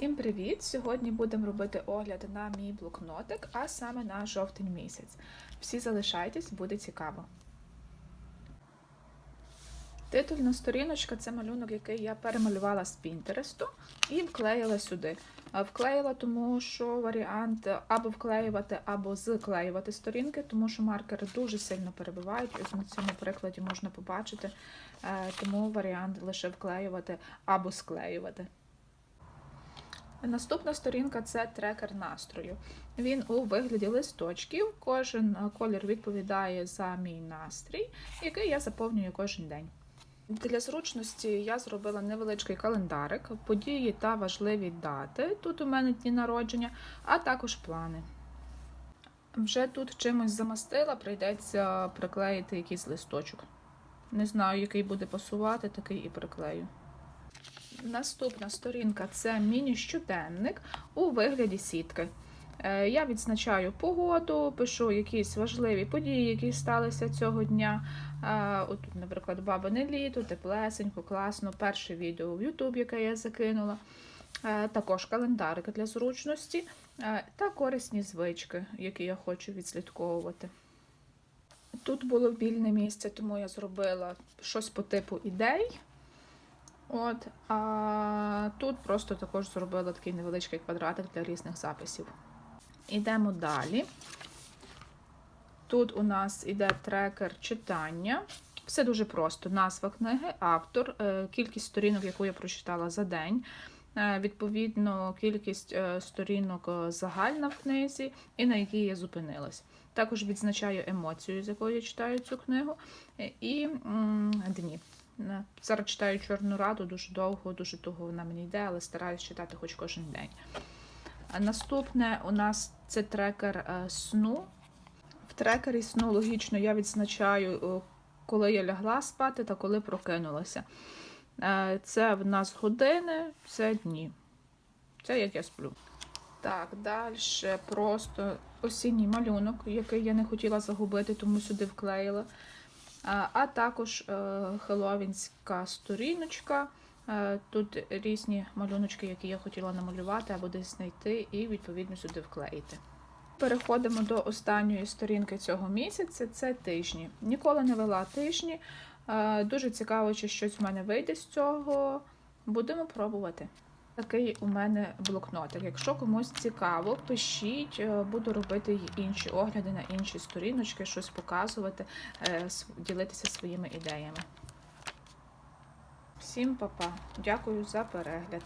Всім привіт! Сьогодні будемо робити огляд на мій блокнотик, а саме на жовтень місяць. Всі залишайтесь, буде цікаво. Титульна сторіночка це малюнок, який я перемалювала з Пінтересту і вклеїла сюди. Вклеїла, тому що варіант або вклеювати, або зклеювати сторінки, тому що маркери дуже сильно перебивають. Ось на цьому прикладі можна побачити. Е, Тому варіант лише вклеювати або склеювати. Наступна сторінка це трекер настрою. Він у вигляді листочків. Кожен е, колір відповідає за мій настрій, який я заповнюю кожен день. Для зручності я зробила невеличкий календарик, події та важливі дати. Тут у мене дні народження, а також плани. Вже тут чимось замастила, прийдеться приклеїти якийсь листочок. Не знаю, який буде пасувати, такий і приклею. Наступна сторінка це міні-щоденник у вигляді сітки. Е, Я відзначаю погоду, пишу якісь важливі події, які сталися цього дня. Е, От, наприклад, бабине літо, теплесенько, класно. Перше відео в YouTube, яке я закинула. Е, Також календарик для зручності та корисні звички, які я хочу відслідковувати. Тут було вільне місце, тому я зробила щось по типу ідей. От, а тут просто також зробила такий невеличкий квадратик для різних записів. Ідемо далі. Тут у нас іде трекер читання. Все дуже просто. Назва книги, автор, е, кількість сторінок, яку я прочитала за день. е, Відповідно, кількість е, сторінок загальна в книзі і на якій я зупинилась. Також відзначаю емоцію, з якою я читаю цю книгу, і дні. Зараз читаю Чорну раду дуже довго, дуже довго вона мені йде, але стараюсь читати хоч кожен день. Наступне у нас це трекер е, сну. В трекері сну логічно я відзначаю, е, коли я лягла спати та коли прокинулася. Е, Це в нас години, це дні. Це як я сплю. Так, далі просто осінній малюнок, який я не хотіла загубити, тому сюди вклеїла. А, також е, хеллоуінська сторіночка. Е, Тут різні малюночки, які я хотіла намалювати або десь знайти, і відповідно сюди вклеїти. Переходимо до останньої сторінки цього місяця. Це тижні. Ніколи не вела тижні. Е, Дуже цікаво, чи щось в мене вийде з цього. Будемо пробувати. Такий у мене блокнотик. Якщо комусь цікаво, пишіть, е, буду робити інші огляди на інші сторіночки, щось показувати, е, ділитися своїми ідеями. Всім па-па. Дякую за перегляд.